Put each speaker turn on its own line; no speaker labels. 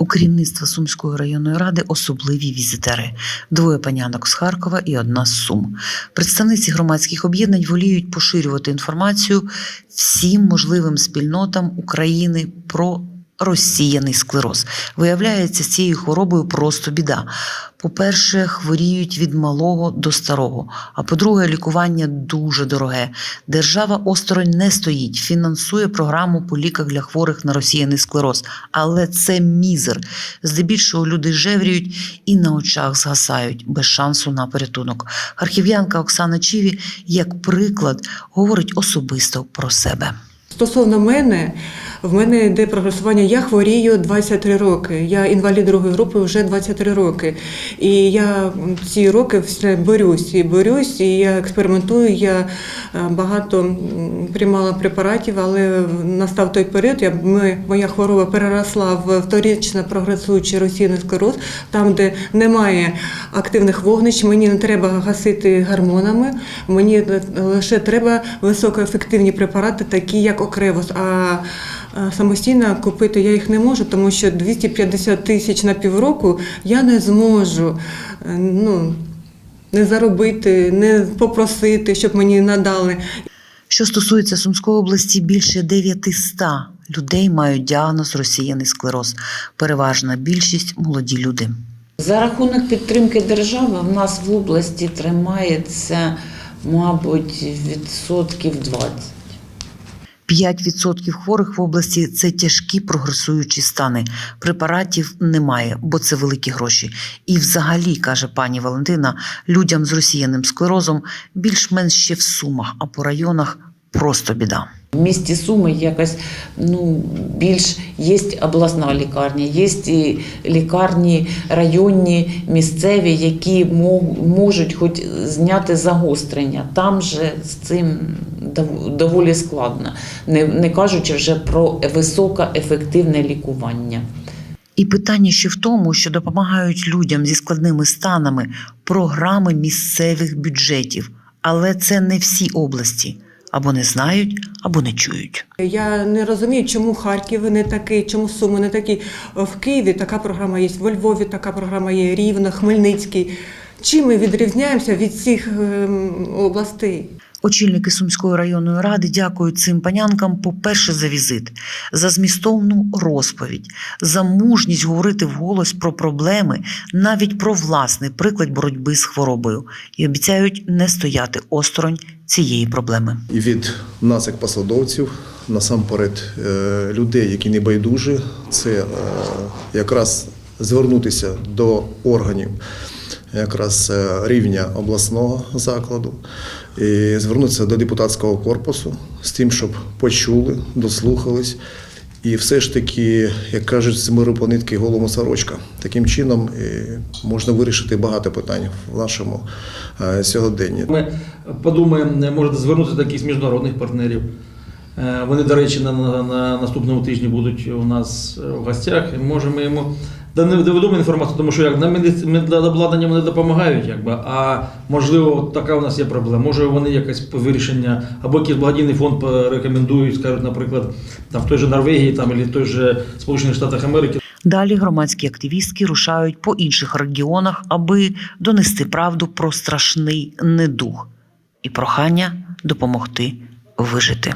У керівництва Сумської районної ради особливі візитери: двоє панянок з Харкова і одна з Сум. Представниці громадських об'єднань воліють поширювати інформацію всім можливим спільнотам України про розсіяний склероз. Виявляється, з цією хворобою просто біда. По-перше, хворіють від малого до старого. А по-друге, лікування дуже дороге. Держава осторонь не стоїть, фінансує програму по ліках для хворих на розсіяний склероз. Але це мізер. Здебільшого люди жевріють і на очах згасають без шансу на порятунок. Харків'янка Оксана Чіві, як приклад, говорить особисто про себе.
Стосовно мене, в мене йде прогресування. Я хворію 23 роки. Я інвалід другої групи вже 23 роки. І я ці роки все борюсь і борюсь, і я експериментую. Я е, багато приймала препаратів, але настав той період. Я, ми, моя хвороба переросла в вторічно прогресуючий російний склероз, там, де немає активних вогнищ, мені не треба гасити гормонами, мені лише треба високоефективні препарати, такі як Окревос. А самостійно купити я їх не можу, тому що 250 тисяч на півроку я не зможу е, ну, не заробити, не попросити, щоб мені надали.
Що стосується Сумської області, більше 900 людей мають діагноз розсіяний склероз. Переважна більшість молоді люди.
За рахунок підтримки держави в нас в області тримається, мабуть, відсотків 20.
5% хворих в області це тяжкі прогресуючі стани. Препаратів немає, бо це великі гроші. І, взагалі, каже пані Валентина, людям з розсіяним склерозом більш-менш ще в сумах, а по районах просто біда.
В місті Суми якось ну, більш є обласна лікарня, є і лікарні районні, місцеві, які можуть хоч зняти загострення. Там же з цим дов- доволі складно, не, не кажучи вже про високоефективне лікування.
І питання ще в тому, що допомагають людям зі складними станами програми місцевих бюджетів, але це не всі області або не знають, або не чують.
Я не розумію, чому Харків не такий, чому Суми не такі. В Києві така програма є, в Львові така програма є, Рівно, Хмельницький. Чим ми відрізняємося від цих ем, областей?
Очільники Сумської районної ради дякують цим панянкам, по-перше, за візит, за змістовну розповідь, за мужність говорити вголос про проблеми, навіть про власний приклад боротьби з хворобою, і обіцяють не стояти осторонь цієї проблеми.
І від нас, як посадовців, насамперед е, людей, які не байдужі, це е, якраз звернутися до органів якраз е, рівня обласного закладу і звернутися до депутатського корпусу з тим, щоб почули, дослухались. І все ж таки, як кажуть, з миру по нитки голому сорочка. Таким чином можна вирішити багато питань в нашому е, сьогоденні.
Ми подумаємо, може звернутися до якихось міжнародних партнерів. Е, Вони, до речі, на, на, на наступному тижні будуть у нас е, в гостях. І може ми йому доведемо інформацію, тому що як на медобладнання вони допомагають, якби, а можливо, така у нас є проблема. Може вони якесь вирішення, або якийсь благодійний фонд рекомендують, скажуть, наприклад, там в той же Норвегії там, або в той же Сполучених Штатах Америки
Далі громадські активістки рушають по інших регіонах, аби донести правду про страшний недуг і прохання допомогти вижити.